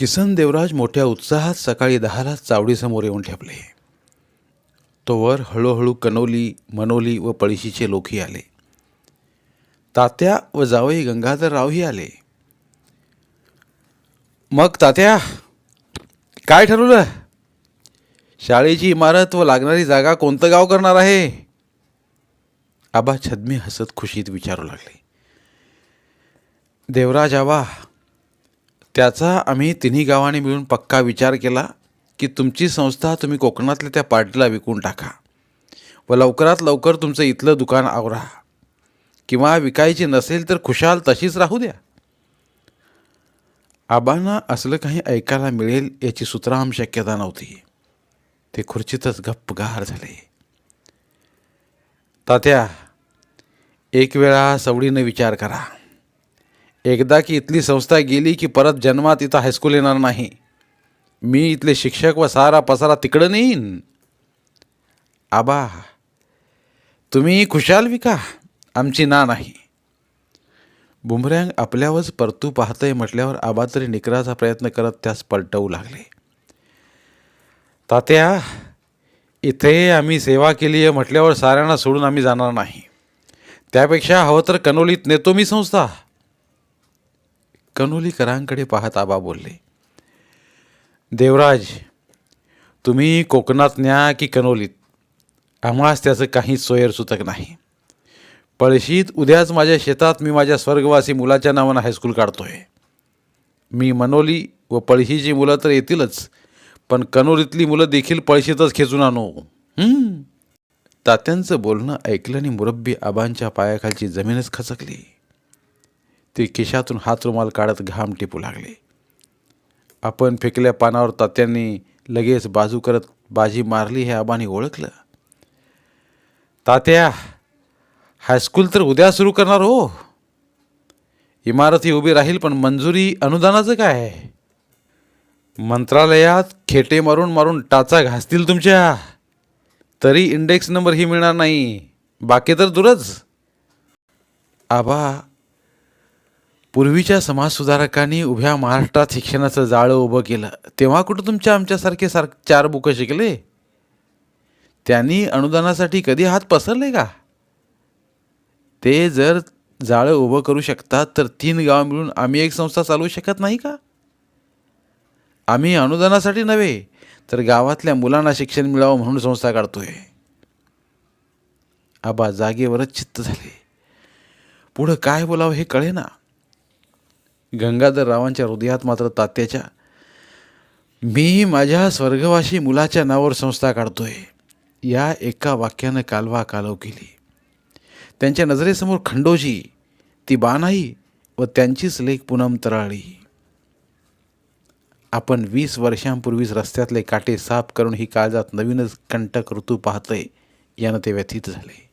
किसन देवराज मोठ्या उत्साहात सकाळी दहाला चावडीसमोर येऊन ठेपले. तोवर हळूहळू कनोली मनोली व पळशीचे लोकही आले. तात्या व जावई गंगाधररावही आले. मग तात्या काय ठरवलं? शाळेची इमारत व लागणारी जागा कोणतं गाव करणार आहे? आबा छद्मी हसत खुशीत विचारू लागले. देवराज आबा त्याचा आम्ही तिन्ही गावांनी मिळून पक्का विचार केला की तुमची संस्था तुम्ही कोकणातल्या त्या पार्टीला विकून टाका व लवकरात लवकर तुमचं इथलं दुकान आवरा. किंवा विकायची नसेल तर खुशाल तशीच राहू द्या. आबांना असलं काही ऐकायला मिळेल याची सुतराम शक्यता नव्हती. ते खुर्चीतच गप्पगार झाले. तात्या एक वेळा सवडीनं विचार करा. एकदा की इथली संस्था गेली की परत जन्मात इथं हायस्कूल येणार नाही. मी इथले शिक्षक व सारा पसारा तिकडं नेईन. आबा तुम्ही खुशाल विका आमची ना नाही. बुमरँग आपल्यावरच परतू पाहतंय म्हटल्यावर आबा तरी निकराचा प्रयत्न करत त्यास पलटवू लागले. तात्या इथे आम्ही सेवा केली आहे म्हटल्यावर साऱ्यांना सोडून आम्ही जाणार नाही. त्यापेक्षा हवं तर कनोलीत नेतो मी संस्था. कनोलीकरांकडे पाहत आबा बोलले देवराज तुम्ही कोकणात न्या की कनोलीत. आम्हास त्याचं काहीच सोयर सुतक नाही. पळशीत उद्याच माझ्या शेतात मी माझ्या स्वर्गवासी मुलाच्या नावानं हायस्कूल काढतोय. मी मनोली व पळशीची मुलं तर येतीलच पण कनोलीतली मुलं देखील पळशीतच खेचून आणू. तात्यांचं बोलणं ऐकल्याने मुरब्बी आबांच्या पायाखालची जमीनच खचकली. ते खिशातून हात रुमाल काढत घाम टिपू लागले. आपण फेकल्या पानावर तात्यांनी लगेच बाजू करत बाजी मारली हे आबांनी ओळखलं. तात्या हायस्कूल तर उद्या सुरू करणार हो. इमारत ही उभी राहील पण मंजुरी अनुदानाचं काय मंत्रालयात खेटे मारून मारून टाचा घासतील तुमच्या. तरी इंडेक्स नंबर ही मिळणार नाही. बाकी तर दूरच. आबा पूर्वीच्या समाजसुधारकांनी उभ्या महाराष्ट्रात शिक्षणाचं जाळं उभं केलं. तेव्हा कुठं तुमच्या आमच्यासारखे सार चार बुकं शिकले? त्यांनी अनुदानासाठी कधी हात पसरले का? ते जर जाळं उभं करू शकतात तर तीन गाव मिळून आम्ही एक संस्था चालवू शकत नाही का? आम्ही अनुदानासाठी नव्हे तर गावातल्या मुलांना शिक्षण मिळावं म्हणून संस्था काढतोय. आबा जागेवरच चित्त झाले. पुढं काय बोलावं हे कळे ना गंगाधररावांच्या हृदयात मात्र तात्याच्या. मी माझ्या स्वर्गवासी मुलाच्या नावावर संस्था काढतोय. या एका वाक्यानं कालवा कालव केली. त्यांच्या नजरेसमोर खंडोजी ती बानाई व त्यांचीच लेख पूनम तराळी. आपण वीस वर्षांपूर्वीच रस्त्यातले काटे साफ करून ही काळजात नवीनच कंटक ऋतू पाहतंय यानं ते व्यथित झाले.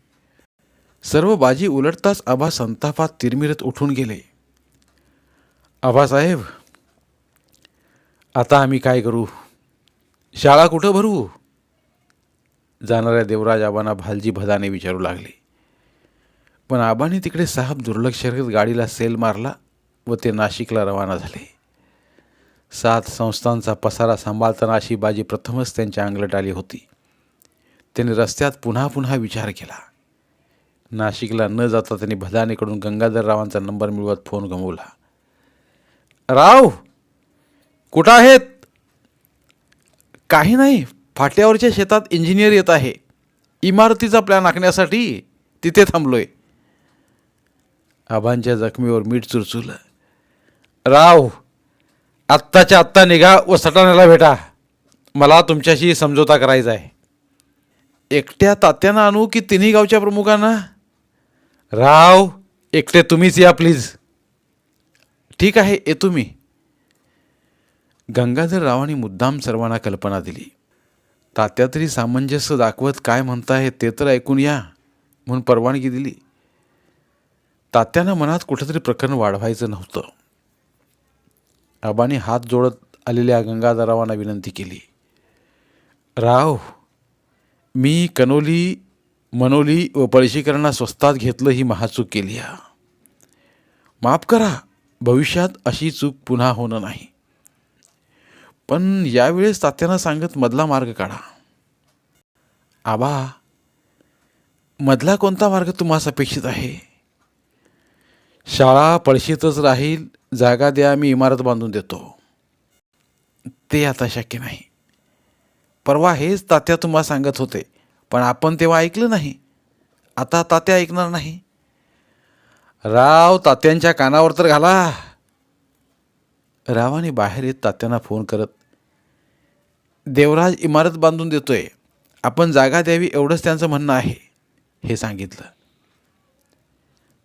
सर्व बाजी उलटताच आबा संतापात तिरमिरत उठून गेले. आबासाहेब आता आम्ही काय करू? शाळा कुठं भरू? जाणाऱ्या देवराज आबांना भालजी भदाने विचारू लागले. पण आबांनी तिकडे साहेब दुर्लक्ष करत गाडीला सेल मारला व ते नाशिकला रवाना झाले. सात संस्थांचा पसारा सांभाळताना अशी बाजी प्रथमच त्यांच्या अंगलट आली होती. त्यांनी रस्त्यात पुन्हा पुन्हा विचार केला. नाशिकला न जाता त्यांनी भदानेकडून गंगाधररावांचा नंबर मिळवत फोन गमवला. राव कुठं आहेत? काही नाही फाट्यावरच्या शेतात इंजिनियर येत आहे. इमारतीचा प्लॅन आखण्यासाठी तिथे थांबलोय. आबांच्या जखमीवर मीठ चुरचुरलं. राव आत्ताच्या आत्ता निघा व सटाण्याला भेटा. मला तुमच्याशी समझोता करायचा आहे. एकट्या तात्यांना आणू की तिन्ही गावच्या प्रमुखांना? राव एकटे तुम्हीच या प्लीज ठीक आहे येतो मी. गंगाधररावांनी मुद्दाम सर्वांना कल्पना दिली. तात्या तरी सामंजस्य दाखवत काय म्हणताय ते तर ऐकून या म्हणून परवानगी दिली. तात्यानं मनात कुठंतरी प्रकरण वाढवायचं नव्हतं. आबाने हात जोडत आलेल्या गंगाधररावांना विनंती केली. राव मी कनोली मनोली व पळशीकरांना स्वस्तात घेतलं ही महाचूक केली हा. माफ करा भविष्यात अशी चूक पुन्हा होणं नाही. पण यावेळेस तात्यानं सांगत मधला मार्ग काढा. आबा मधला कोणता मार्ग तुम्हाला अपेक्षित आहे? शाळा पळशीतच राहील जागा द्या मी इमारत बांधून देतो. ते आता शक्य नाही. परवा हेच तात्या तुम्हाला सांगत होते पण आपण तेव्हा ऐकलं नाही. आता तात्या ऐकणार नाही. राव तात्यांच्या कानावर तर घाला. रावाने बाहेर येत तात्यांना फोन करत देवराज इमारत बांधून देतोय. आपण जागा द्यावी एवढंच त्यांचं म्हणणं आहे. हे सांगितलं.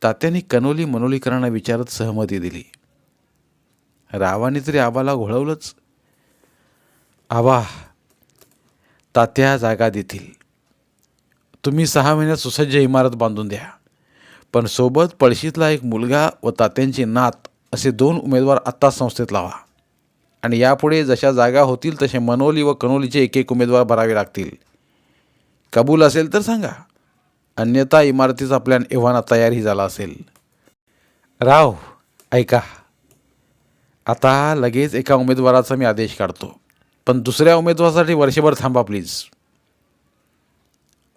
तात्यांनी कनोली मनोलीकरांना विचारत सहमती दिली. रावाने तरी आबाला घोळवलंच. आबा तात्या जागा देतील. तुम्ही सहा महिन्यात सुसज्ज इमारत बांधून द्या. पण सोबत पळशीतला एक मुलगा व तात्यांची नात असे दोन उमेदवार आत्ता संस्थेत लावा. आणि यापुढे जशा जागा होतील तसे मनोली व कनोलीचे एक एक उमेदवार भरावे लागतील. कबूल असेल तर सांगा. अन्यथा इमारतीचा प्लॅन एव्हाना तयारही झाला असेल. राव ऐका. आता लगेच एका उमेदवाराचा मी आदेश काढतो. पण दुसऱ्या उमेदवारासाठी वर्षभर थांबा प्लीज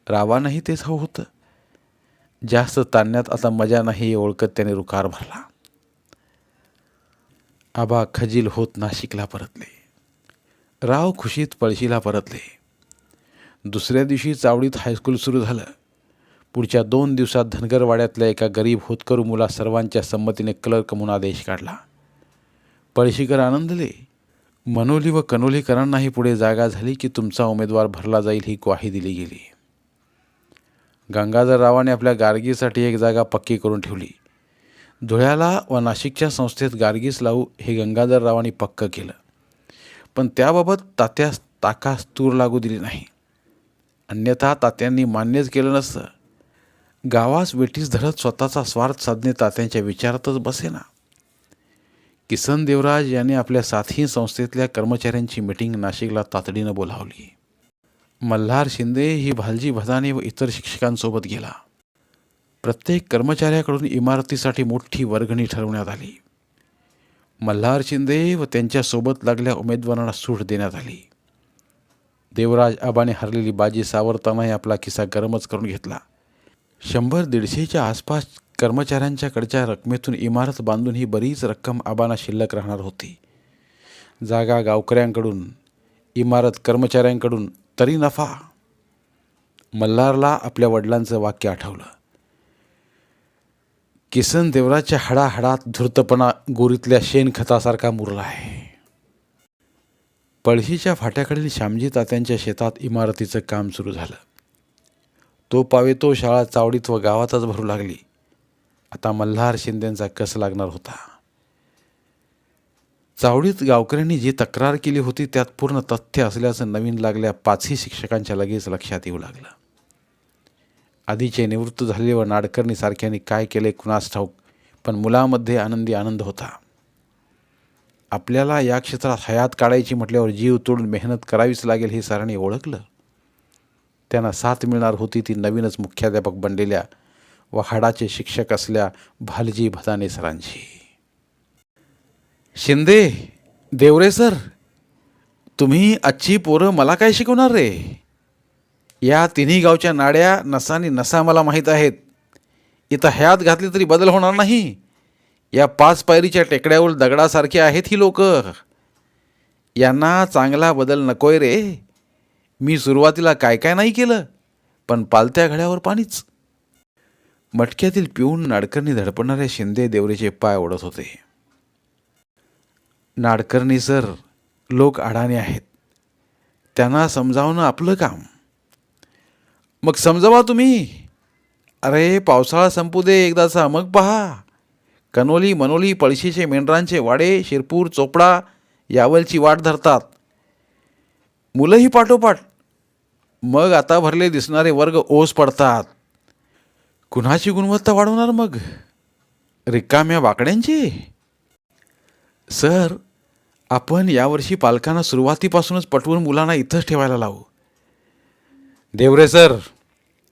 रावानंही तेच हवं होतं. जास्त ताणण्यात आता मजा नाही हे ओळखत त्याने रुकार भरला. आबा खजील होत नाशिकला परतले. राव खुशीत पळशीला परतले. दुसऱ्या दिवशी चावडीत हायस्कूल सुरू झालं. पुढच्या दोन दिवसात धनगरवाड्यातल्या एका गरीब होतकरू मुला सर्वांच्या संमतीने क्लर्क म्हणून आदेश काढला. पळशीकर आनंदले मनोली व कनोलीकरांनाही पुढे जागा झाली की तुमचा उमेदवार भरला जाईल ही ग्वाही दिली गेली. गंगाधररावाने आपल्या गार्गीसाठी एक जागा पक्की करून ठेवली. धुळ्याला व नाशिकच्या संस्थेत गार्गीस लावू हे गंगाधररावांनी पक्कं पक्क केलं. पण त्याबाबत तात्यास ताकास तूर लागू दिली नाही. अन्यथा तात्यांनी मान्यच केलं नसतं. गावास वेठीस धरत स्वतःचा स्वार्थ साधणे तात्यांच्या विचारातच बसेना. किसन देवराज यांनी आपल्या साथी संस्थेतल्या कर्मचाऱ्यांची मिटिंग नाशिकला तातडीनं बोलावली. मल्हार शिंदे ही भालजी भदाने व इतर शिक्षकांसोबत गेला. प्रत्येक कर्मचाऱ्याकडून इमारतीसाठी मोठी वर्गणी ठरवण्यात आली. मल्हार शिंदे व त्यांच्यासोबत लागल्या उमेदवारांना सूट देण्यात आली. देवराज आबाने हरलेली बाजी सावरतानाही आपला किस्सा गरमच करून घेतला. शंभर दीडशेच्या आसपास कर्मचाऱ्यांच्याकडच्या रकमेतून इमारत बांधून ही बरीच रक्कम आबांना शिल्लक राहणार होती. जागा गावकऱ्यांकडून इमारत कर्मचाऱ्यांकडून तरी नफा. मल्हारला आपल्या वडिलांचं वाक्य आठवलं. किसन देवराच्या हाडाहाडात धूर्तपणा गोरीतल्या शेणखतासारखा मुरला आहे. पळशीच्या फाट्याकडील श्यामजी तात्यांच्या शेतात इमारतीचं काम सुरू झालं. तो पावे तो शाळा चावडीत व गावातच भरू लागली. आता मल्हार शिंदेंचा कस लागणार होता? चावडीत गावकऱ्यांनी जी तक्रार केली होती त्यात पूर्ण तथ्य असल्याचं नवीन लागल्या पाचही शिक्षकांच्या लगेच लक्षात येऊ लागलं. आधीचे निवृत्त झालेले व नाडकर्णी सारख्यांनी काय केले कुणास ठाऊक पण मुलामध्ये आनंदी आनंद होता. आपल्याला या क्षेत्रात हयात काढायची म्हटल्यावर जीव तोडून मेहनत करावीच लागेल हे सरांनी ओळखलं. त्यांना साथ मिळणार होती ती नवीनच मुख्याध्यापक बनलेल्या व हाडाचे शिक्षक असल्या भालजी भदाने सरांची. शिंदे देवरे सर तुम्ही आजची पोरं मला काय शिकवणार रे? या तिन्ही गावच्या नाड्या नसानी नसा मला माहीत आहेत. इथं ह्यात घातली तरी बदल होणार नाही. या पाच पायरीच्या टेकड्यावर दगडासारखी आहेत ही लोक. यांना चांगला बदल नकोय रे. मी सुरुवातीला काय काय नाही केलं पण पालत्या घड्यावर पाणीच. मटक्यातील पिऊन नाडकर्णी धडपणाऱ्या शिंदे देवरेचे पाय ओढत होते. नाडकर्णी सर लोक अडाणे आहेत. त्यांना समजावणं आपलं काम. मग समजावा तुम्ही. अरे पावसाळा संपू दे एकदाचा. मग पहा. कनोली मनोली पळशीचे मेंढरांचे वाडे शिरपूर चोपडा यावलची वाट धरतात. मुलंही पाठोपाठ. मग आता भरले दिसणारे वर्ग ओस पडतात. कुणाची गुणवत्ता वाढवणार मग? रिकाम्या बाकड्यांची? सर आपण यावर्षी पालकांना सुरुवातीपासूनच पटवून मुलांना इथंच ठेवायला लावू. देवरे सर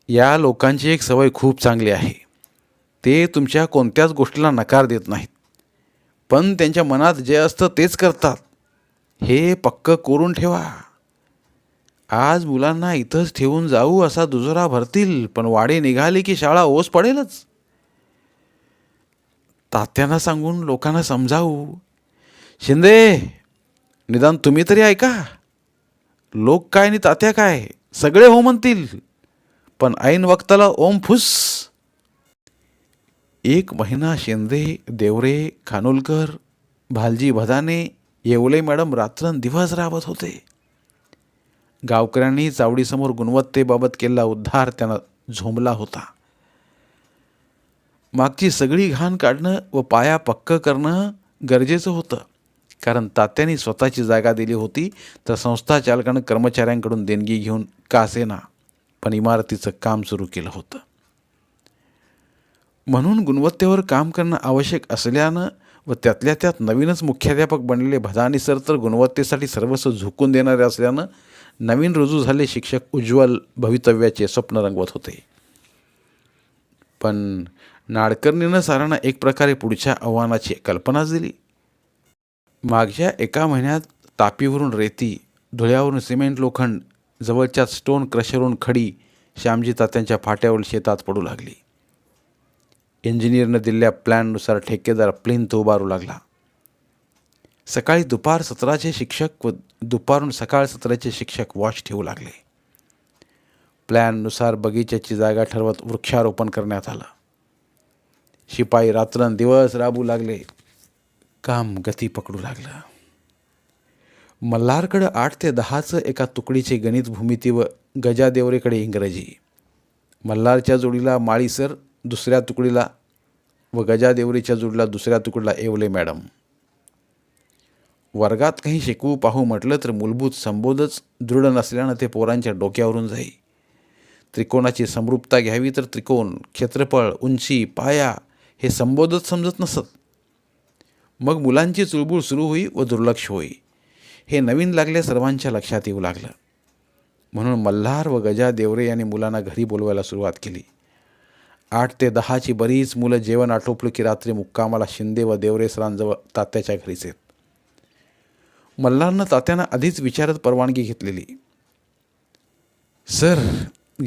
या लोकांची एक सवय खूप चांगली आहे. ते तुमच्या कोणत्याच गोष्टीला नकार देत नाहीत. पण त्यांच्या मनात जे असतं तेच करतात. हे पक्क करून ठेवा. आज मुलांना इथंच ठेवून जाऊ असा दुजोरा भरतील पण वाडे निघाली की शाळा ओस पडेलच. तात्यांना सांगून लोकांना समजावू. शिंदे निदान तुम्ही तरी ऐका. लोक काय आणि तात्या काय सगळे हो म्हणतील. पण ऐन वक्ताला ओम फुस. एक महिना शिंदे देवरे खानोलकर भालजी भदाने येवले मॅडम रात्रंदिवस राबत होते. गावकऱ्यांनी चावडीसमोर गुणवत्तेबाबत केलेला उद्धार त्यांना झोंबला होता. मागची सगळी घाण काढणं व पाया पक्क करणं गरजेचं होतं. कारण तात्यांनी स्वतःची जागा दिली होती तर संस्था चालकानं कर्मचाऱ्यांकडून देणगी घेऊन कासेना पण इमारतीचं काम सुरू केलं होतं. म्हणून गुणवत्तेवर काम करणं आवश्यक असल्यानं व त्यातल्या त्यात नवीनच मुख्याध्यापक बनलेले भदानी सर तर गुणवत्तेसाठी सर्वस्व झुकून देणारे असल्यानं नवीन रुजू झाले शिक्षक उज्ज्वल भवितव्याचे स्वप्न रंगवत होते. पण नाडकर्णीनं सारांना एक प्रकारे पुढच्या आव्हानाची कल्पनाच दिली. मागच्या एका महिन्यात तापीवरून रेती धुळ्यावरून सिमेंट लोखंड जवळच्या स्टोन क्रशरवरून खडी श्यामजी तात्यांच्या फाट्यावर शेतात पडू लागली. इंजिनियरनं दिलेल्या प्लॅननुसार ठेकेदार प्लिंथ उभारू लागला. सकाळी दुपार सत्राचे शिक्षक व दुपारून सकाळ सत्राचे शिक्षक वॉच ठेवू लागले. प्लॅननुसार बगीच्याची जागा ठरवत वृक्षारोपण करण्यात आलं. शिपाई रात्रंदिवस राबू लागले. काम गती पकडू लागलं. मल्हारकडं आठ ते दहाचं एका तुकडीचे गणित भूमिती व गजादेवरेकडे इंग्रजी. मल्हारच्या जोडीला माळीसर दुसऱ्या तुकडीला व गजादेवरीच्या जोडीला दुसऱ्या तुकडीला येवले मॅडम. वर्गात काही शिकवू पाहू म्हटलं तर मूलभूत संबोधच दृढ नसल्यानं ते पोरांच्या डोक्यावरून जाई. त्रिकोणाची समरूपता घ्यावी तर त्रिकोण क्षेत्रफळ उंची पाया हे संबोधच समजत नसत. मग मुलांची चुळबुळ सुरू होई व दुर्लक्ष होई. हे नवीन लागले सर्वांच्या लक्षात येऊ लागलं. म्हणून मल्हार व गजा देवरे यांनी मुलांना घरी बोलवायला सुरुवात केली. आठ ते दहाची बरीच मुलं जेवण आटोपलं की रात्री मुक्कामाला शिंदे व देवरे सरांजवळ तात्याच्या घरीच आहेत मल्हारनं तात्यांना आधीच विचारत परवानगी घेतलेली. सर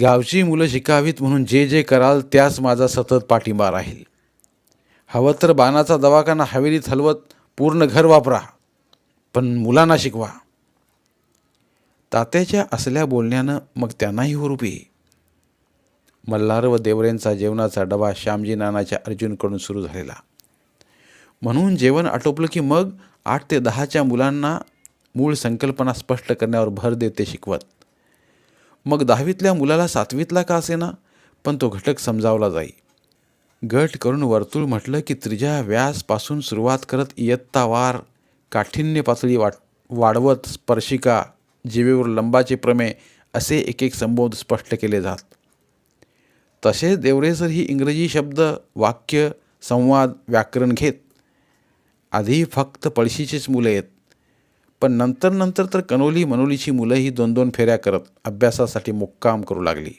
गावची मुलं शिकावीत म्हणून जे जे कराल त्यास माझा सतत पाठिंबा राहील. हवं तर बाणाचा दवाखाना हवेलीत हलवत पूर्ण घर वापरा पण मुलांना शिकवा. तात्याच्या असल्या बोलण्यानं मग त्यांनाही हुरूपी मल्हार व देवरेंचा जेवणाचा डबा श्यामजी नानाच्या अर्जुनकडून सुरू झालेला. म्हणून जेवण आटोपलं की मग आठ ते दहाच्या मुलांना मूळ संकल्पना स्पष्ट करण्यावर भर देते शिकवत. मग दहावीतल्या मुलाला सातवीतला का असेना पण तो घटक समजावला जाई. गट करून वर्तुळ म्हटलं की त्रिज्या व्यासपासून सुरुवात करत इयत्तावार काठिण्य पातळी वाट वाढवत स्पर्शिका जीवेवर लंबाचे प्रमेय असे एक एक संबोध स्पष्ट केले जात. तसेच देवरेसर ही इंग्रजी शब्द वाक्य संवाद व्याकरण घेत. आधी फक्त पळशीचीच मुलं आहेत पण नंतर नंतर तर कनोली मनोलीची मुलंही दोन दोन फेऱ्या करत अभ्यासासाठी मुक्काम करू लागली.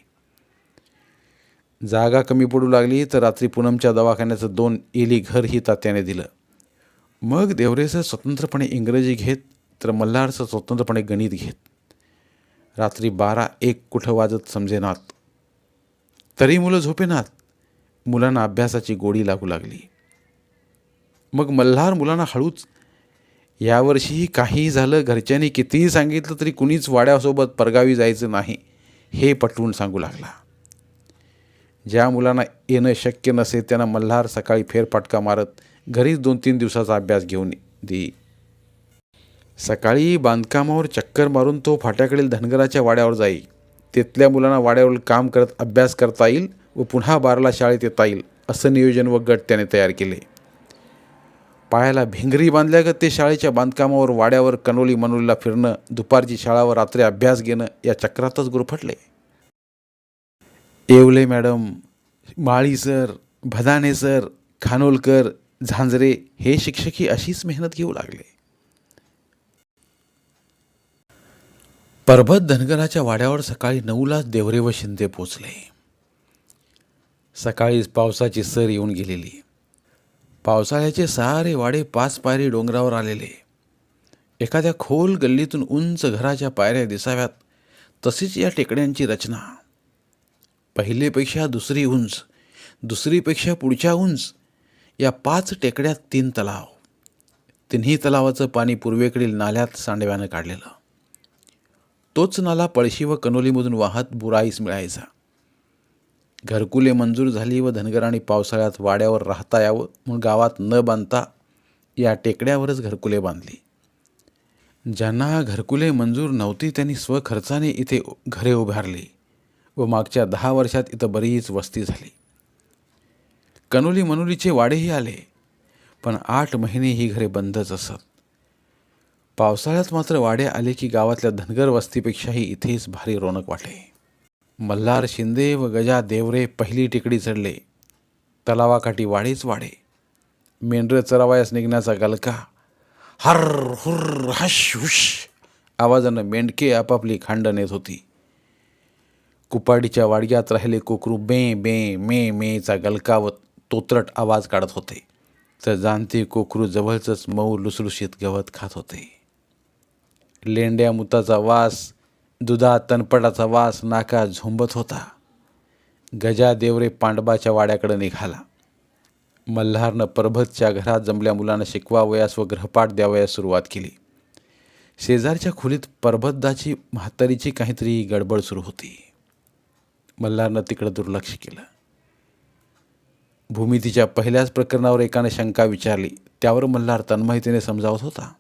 जागा कमी पडू लागली तर रात्री पूनमच्या दवाखान्याचं दोन एली घरही तात्याने दिलं. मग देवरेसर स्वतंत्रपणे इंग्रजी घेत तर मल्हारचं स्वतंत्रपणे गणित घेत. रात्री बारा एक कुठं वाजत समजेनात. तरी मुलं झोपेनात. मुलांना अभ्यासाची गोडी लागू लागली. मग मल्हार मुलांना हळूच यावर्षीही काहीही झालं घरच्यांनी कितीही सांगितलं तरी कुणीच वाड्यासोबत परगावी जायचं नाही हे पटवून सांगू लागला. ज्या मुलांना येणं शक्य नसे त्यांना मल्हार सकाळी फेरफटका मारत घरीच दोन तीन दिवसाचा अभ्यास घेऊन देई सकाळी बांधकामावर चक्कर मारून तो फाट्याकडील धनगराच्या वाड्यावर जाई तिथल्या मुलांना वाड्यावर काम करत अभ्यास करता येईल व पुन्हा बाराला शाळेत येता येईल असं नियोजन व गट त्याने तयार केले. पायाला भिंगरी बांधल्यागत ते शाळेच्या बांधकामावर वाड्यावर कनोली मनोलीला फिरणं दुपारची शाळा व रात्री अभ्यास घेणं या चक्रातच गुरफटले. Yevle madam Mali sir Bhadane sir Khanolkar Zanjare हे शिक्षकही अशीच मेहनत घेऊ लागले. परभत धनगराच्या वाड्यावर सकाळी नऊलाच देवरे व शिंदे पोचले. सकाळीच पावसाची सर येऊन गेलेली. पावसाळ्याचे सारे वाडे पाच पायरी डोंगरावर आलेले. एखाद्या खोल गल्लीतून उंच घराच्या पायऱ्या दिसाव्यात तशीच या टेकड्यांची रचना. पहिलेपेक्षा दुसरी उंच दुसरीपेक्षा पुढच्या उंच या पाच टेकड्यात तीन तलाव. तिन्ही तलावाचं पाणी पूर्वेकडील नाल्यात सांडव्यानं काढलेलं. तोच नाला पळशी व कनोलीमधून वाहत बुराईस मिळायचा. घरकुले मंजूर झाली व धनगरांनी पावसाळ्यात वाड्यावर राहता यावं म्हणून गावात न बांधता या टेकड्यावरच घरकुले बांधली. ज्यांना घरकुले मंजूर नव्हती त्यांनी स्वखर्चाने इथे घरे उभारली. व मागच्या दहा वर्षात इथं बरीच वस्ती झाली. कनोली मनोलीचे वाडेही आले पण आठ महिने ही घरे बंदच असत. पावसाळ्यात मात्र वाडे आले की गावातल्या धनगर वस्तीपेक्षाही इथेच भारी रोनक वाटे. मल्हार शिंदे व गजा देवरे पहिली टिकडी चढले. तलावाकाठी वाडेच वाडे. मेंढरं चरावयास निघण्याचा गलका. हर हुर हश हुश आवाजानं मेंढके आपापली खांड नेत होती. कुपाडीच्या वाडग्यात राहिले कोकरू बे बे मे मेचा गलका व तोत्रट आवाज काढत होते. तर जाणते कोकरू जवळचंच मऊ लुसलुशीत गवत खात होते. लेंड्या मुताचा वास दुधा तनपटाचा वास नाका झोंबत होता. गजा देवरे पांडबाच्या वाड्याकडे निघाला. मल्हारनं परभतच्या घरात जमल्या मुलांना शिकवावयास व ग्रहपाठ द्यावयास सुरुवात केली. शेजारच्या खोलीत परबतदाची म्हातारीची काहीतरी गडबड सुरू होती. मल्हारनं तिकडं दुर्लक्ष केलं. भूमितीच्या पहिल्याच प्रकरणावर एकाने शंका विचारली. त्यावर मल्हार तन्मयतेने समजावत होता.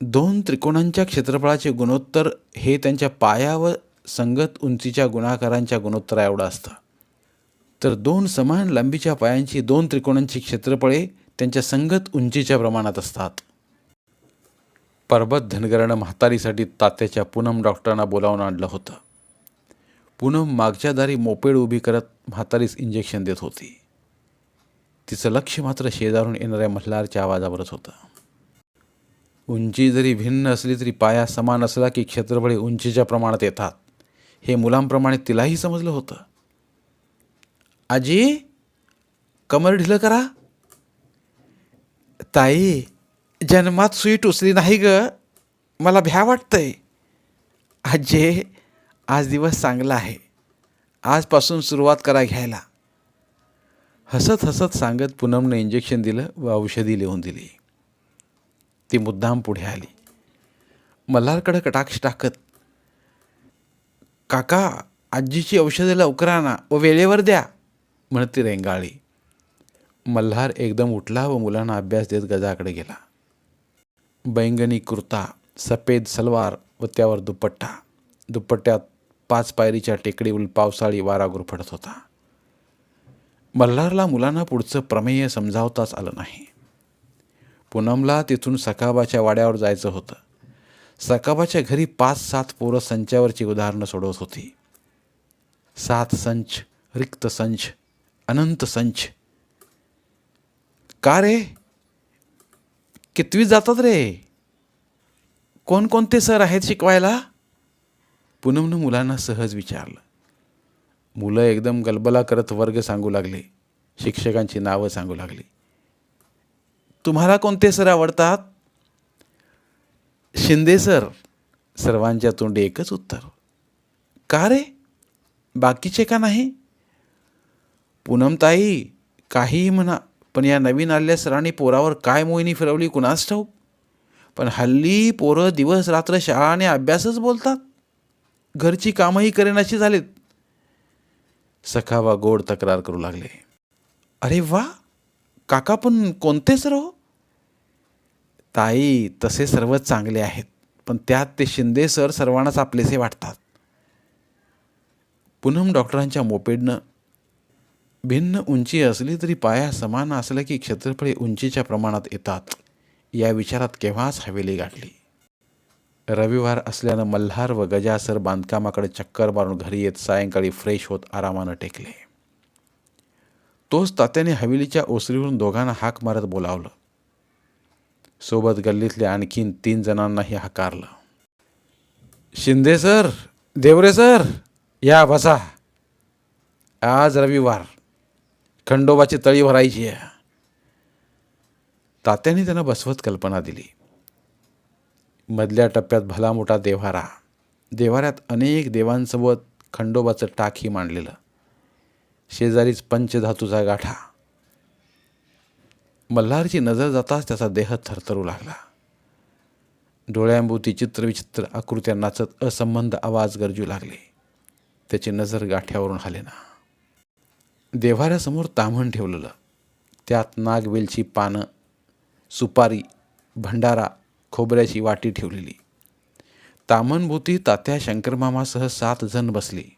दोन त्रिकोणांच्या क्षेत्रफळाचे गुणोत्तर हे त्यांच्या पाया व संगत उंचीच्या गुणाकारांच्या गुणोत्तरा एवढं असतं. तर दोन समान लांबीच्या पायांची दोन त्रिकोणांची क्षेत्रफळे त्यांच्या संगत उंचीच्या प्रमाणात असतात. पर्वत धनगरानं म्हातारीसाठी तात्याच्या पूनम डॉक्टरांना बोलावून आणलं होतं. पूनम मागच्या दारी मोपेड उभी करत म्हातारीस इंजेक्शन देत होती. तिचं लक्ष मात्र शेजारून येणाऱ्या मल्हारच्या आवाजावरच होतं. उंची जरी भिन्न असली तरी पाया समान असला की क्षेत्रफळे उंचीच्या प्रमाणात येतात. हे मुलांप्रमाणे तिलाही समजलं होतं. आजी कमर ढिलं करा. ताई जन्मात सुई टोचली नाही ग. मला भ्या वाटतंय. आजे आज दिवस चांगला आहे. आजपासून सुरुवात करा घ्यायला. हसत हसत सांगत पूनमनं इंजेक्शन दिलं व औषधी लिहून दिली. ती मुद्दाम पुढे आली. मल्हारकडं कटाक्ष टाकत काका आजीची औषधं लवकर आणा व वेळेवर द्या म्हणत ती रेंगाळली. मल्हार एकदम उठला व मुलांना अभ्यास देत गजाकडे गेला. बैंगनी कुर्ता सफेद सलवार व त्यावर दुपट्टा. दुपट्ट्यात पाच पायरीच्या टेकडीवर पावसाळी वारा गुरफडत होता. मल्हारला मुलांना पुढचं प्रमेय समजावताच आलं नाही. पूनमला तिथून सकाबाच्या वाड्यावर जायचं होतं. सकाबाच्या घरी पाच सात पोरं संचावरची उदाहरणं सोडवत होती. सात संच रिक्त संच अनंत संच. का रे? कितवी जातात रे? कोणकोणते सर आहेत शिकवायला? पूनमनं मुलांना सहज विचारलं. मुलं एकदम गलबला करत वर्ग सांगू लागले. शिक्षकांची नावं सांगू लागली. तुम्हाला कोणते सर आवडतात? शिंदे सर सर्वांच्या तोंडी एकच उत्तर. का रे? बाकीचे का नाही? पूनमताई काहीही म्हणा पण या नवीन आलेल्या सरांनी पोरावर काय मोहिनी फिरवली कुणास ठाऊक? पण हल्ली पोरं दिवस रात्र शाळा आणि अभ्यासच बोलतात. घरची कामंही करेनाशी झालीत. सखावा गोड तक्रार करू लागले. अरे वा काका पण कोणते सर ताई तसे सर्व चांगले आहेत पण त्यात ते शिंदे सर सर्वांनाच आपलेसे वाटतात. पुनम डॉक्टरांच्या मोपेडनं भिन्न उंची असली तरी पाया समान असल्या की क्षेत्रफळे उंचीच्या प्रमाणात येतात. या विचारात केव्हाच हवेली गाठली. रविवार असल्यानं मल्हार व गजासर बांधकामाकडे चक्कर मारून घरी येत सायंकाळी फ्रेश होत आरामानं टेकले. तोच तात्याने हवेलीच्या ओसरीवरून दोघांना हाक मारत बोलावलं. सोबत गल्लीतल्या आणखीन तीन जणांनाही हाकारलं. शिंदे सर देवरे सर या बसा. आज रविवार. खंडोबाची तळी भरायची आहे. तात्याने त्यांना बसवत कल्पना दिली. मधल्या टप्प्यात भला मोठा देव्हारा. देव्हाऱ्यात अनेक देवांसोबत खंडोबाचं टाकही मांडलेलं. शेजारीच पंचधातूचा गाठा. मल्हारची नजर जाताच त्याचा देह थरथरू लागला. डोळ्यांभोवती चित्रविचित्र आकृत्या नाचत असंबंध आवाज गरजू लागले. त्याची नजर गाठ्यावरून हालेना. देव्हाऱ्यासमोर ताम्हण ठेवलेलं. त्यात नागवेलची पानं सुपारी भंडारा खोबऱ्याची वाटी ठेवलेली. तामणभोवती तात्या शंकरमामासह सात जण बसले.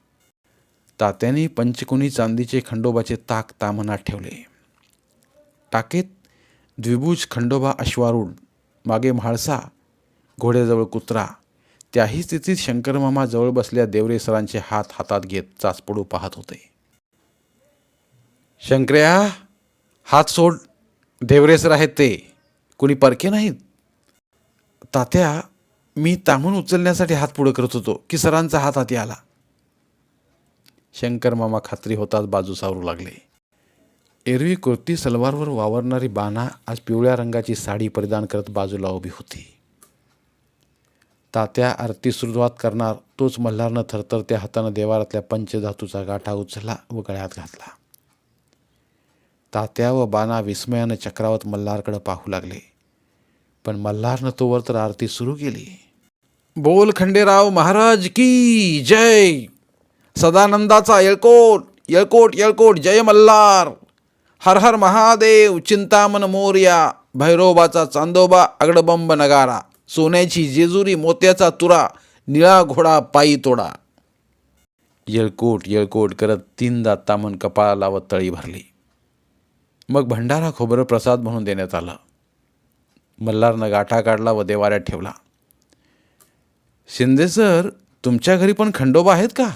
तात्याने पंचकोनी चांदीचे खंडोबाचे ताक तामणात ठेवले. टाकेत द्विभुज खंडोबा अश्वारूढ मागे म्हाळसा घोड्याजवळ कुत्रा त्याही स्थितीत शंकरमामा जवळ बसल्या देवरेसरांचे हात हातात घेत चाचपडू पाहत होते. शंकर्या हात सोड देवरेसर आहेत ते. कुणी परके नाहीत? तात्या मी तामून उचलण्यासाठी हात पुढं करत होतो की सरांचा हात हाती आला. शंकर मामा खात्री होताच बाजू सावरू लागले. एरवी कुर्ती सलवारवर वावरणारी बाना आज पिवळ्या रंगाची साडी परिधान करत बाजूला उभी होती. तात्या आरती सुरुवात करणार तोच मल्हारनं थरथरत्या हातानं देवारातल्या पंचधातूचा गाठा उचलला व गळ्यात घातला. तात्या व बाना विस्मयानं चक्रावत मल्हारकडे पाहू लागले. पण मल्हारनं तोवर तर आरती सुरू केली. बोल खंडेराव महाराज की जय. सदानंदाचा येळकोट येळकोट येळकोट जय मल्हार. हर हर महादेव चिंतामन मोर्या भैरोबाचा चांदोबा अगडबंब नगारा सोन्याची जेजुरी मोत्याचा तुरा निळा घोडा पायी तोडा. येळकोट येळकोट करत तीनदा तामन कपाळा लावत तळी भरली. मग भंडारा खोबरं प्रसाद म्हणून देण्यात आला. मल्हारनं गाठा काढला व देवाऱ्यात ठेवला. शिंदे सर तुमच्या घरी पण खंडोबा आहेत का?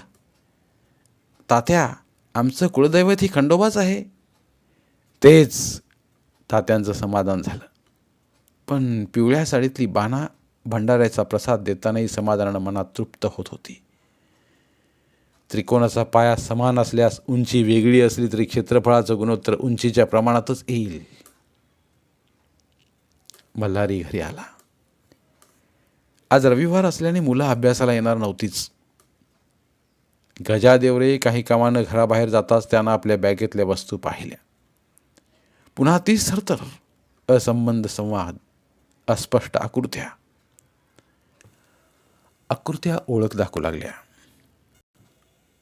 तात्या आमचं कुळदैवत ही खंडोबाच आहे. तेच. तात्यांचं समाधान झालं. पण पिवळ्या साडीतली बाणा भंडाऱ्याचा प्रसाद देतानाही समाधानानं मनात तृप्त होत होती. त्रिकोणाचा पाया समान असल्यास उंची वेगळी असली तरी क्षेत्रफळाचं गुणोत्तर उंचीच्या प्रमाणातच येईल. मल्हारी घरी आला. आज रविवार असल्याने मुलं अभ्यासाला येणार नव्हतीच. गजादेवरे काही कामानं घराबाहेर जाताच त्यानं आपल्या बॅगेतल्या वस्तू पाहिल्या. पुन्हा तीच सरतर असंबंध संवाद अस्पष्ट आकृत्या. आकृत्या ओळख दाखवू लागल्या.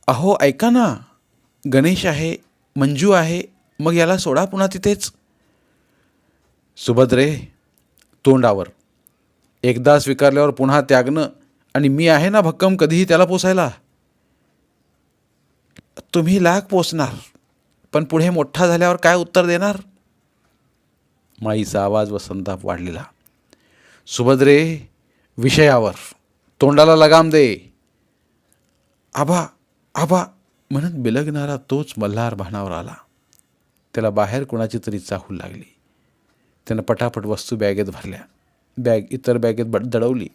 अहो ऐका ना गणेश आहे मंजू आहे मग याला सोडा पुन्हा तिथेच. सुभद्रे तोंडावर. एकदा स्वीकारल्यावर पुन्हा त्यागणं आणि मी आहे ना भक्कम कधीही त्याला पोसायला? तुम्ही लाख पोचणार पण पुढे मोठा झाल्यावर काय उत्तर देणार? माईचा आवाज व संताप वाढलेला. सुभद्रे विषयावर तोंडाला लगाम दे. आबा आबा म्हणत बिलगणारा तोच मल्हार भानावर आला. त्याला बाहेर कुणाची तरी चाहूल लागली. त्यानं पटापट वस्तू बॅगेत भरल्या. बॅग इतर बॅगेत बड दडवली.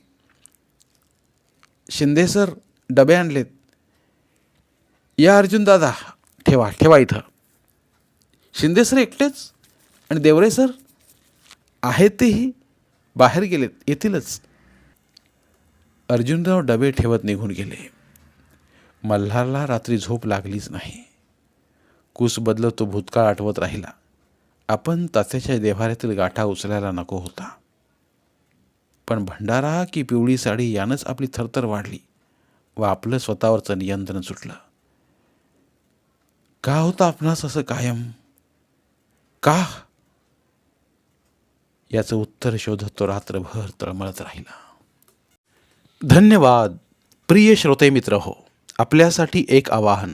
शिंदे सर डबे आणलेत. या अर्जुन दादा ठेवा ठेवा इथं. शिंदे सर एकटेच? आणि देवरे सर? आहेत तेही? बाहेर गेलेत येतीलच. अर्जुनराव डबे ठेवत निघून गेले. मल्हारला रात्री झोप लागलीच नाही. कूस बदलत तो भूतकाळ आठवत राहिला. आपण तात्याच्या देव्हाऱ्यातील गाठा उचलायला नको होता. पण भंडारा की पिवळी साडी यानंच आपली थरथर वाढली व आपलं स्वतःवरचं नियंत्रण सुटलं. का होतं आपणास असं कायम? का? याचं उत्तर शोधत तो रात्रभर तळमळत राहिला. धन्यवाद प्रिय श्रोते मित्र हो आपल्यासाठी एक आवाहन.